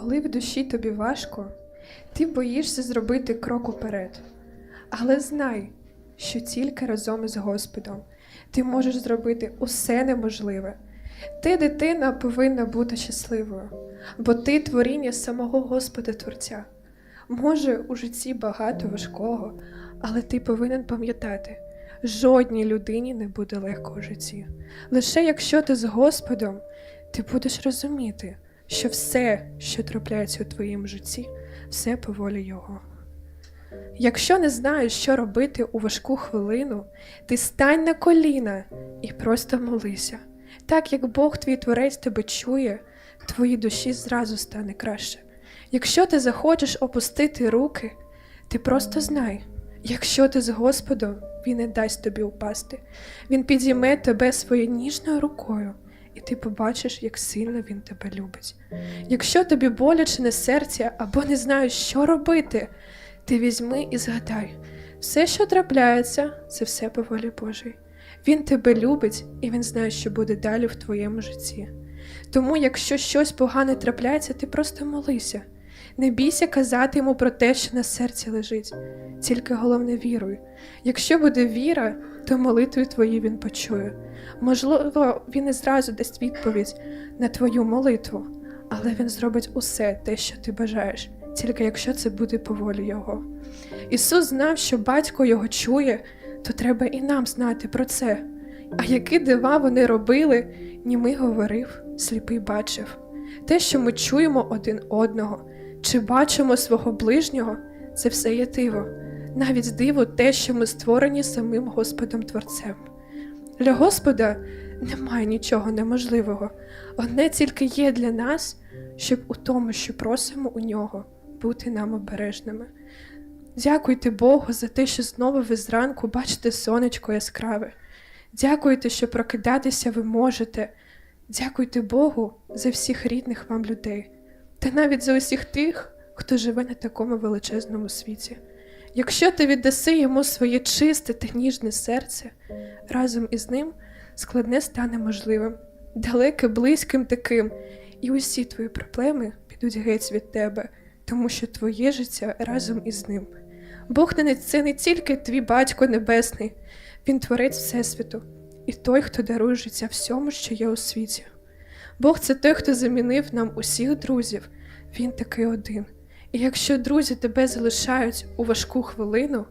Коли в душі тобі важко, ти боїшся зробити крок уперед. Але знай, що тільки разом із Господом ти можеш зробити усе неможливе. Ти, дитина, повинна бути щасливою, бо ти творіння самого Господа Творця. Може, у житті багато важкого, але ти повинен пам'ятати, жодній людині не буде легко у житті. Лише якщо ти з Господом, ти будеш розуміти, що все, що трапляється у твоєму житті, все по волі Його. Якщо не знаєш, що робити у важку хвилину, ти стань на коліна і просто молися. Так як Бог твій творець тебе чує, твоїй душі зразу стане краще. Якщо ти захочеш опустити руки, ти просто знай, якщо ти з Господом, Він не дасть тобі упасти. Він підійме тебе своєю ніжною рукою, ти побачиш, як сильно він тебе любить. Якщо тобі боляче не серце або не знаєш, що робити, ти візьми і згадай, все, що трапляється, це все по волі Божій. Він тебе любить і він знає, що буде далі в твоєму житті. Тому, якщо щось погане трапляється, ти просто молися. Не бійся казати йому про те, що на серці лежить, тільки головне віруй. Якщо буде віра, то молитви твої він почує. Можливо, він і зразу дасть відповідь на твою молитву, але він зробить усе те, що ти бажаєш, тільки якщо це буде по волі Його. Ісус знав, що батько його чує, то треба і нам знати про це. А які дива вони робили, німий говорив, сліпий бачив. Те, що ми чуємо один одного, чи бачимо свого ближнього, це все є диво, навіть диво те, що ми створені самим Господом Творцем. Для Господа немає нічого неможливого, одне тільки є для нас, щоб у тому, що просимо у нього, бути нам обережними. Дякуйте Богу за те, що знову ви зранку бачите сонечко яскраве. Дякуйте, що прокидатися ви можете. Дякуйте Богу за всіх рідних вам людей, та навіть за усіх тих, хто живе на такому величезному світі. Якщо ти віддаси йому своє чисте та ніжне серце, разом із ним складне стане можливим, далеке, близьким таким, і усі твої проблеми підуть геть від тебе, тому що твоє життя разом із ним. Бог це не тільки твій батько небесний, він творець Всесвіту і той, хто дарує життя всьому, що є у світі. Бог це той, хто замінив нам усіх друзів, він такий один. І якщо друзі тебе залишають у важку хвилину,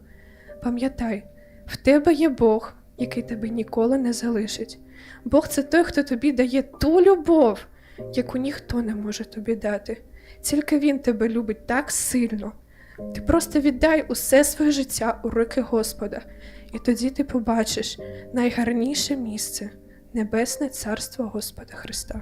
пам'ятай, в тебе є Бог, який тебе ніколи не залишить. Бог це той, хто тобі дає ту любов, яку ніхто не може тобі дати. Тільки Він тебе любить так сильно. Ти просто віддай усе своє життя у руки Господа, і тоді ти побачиш найгарніше місце небесне царство Господа Христа.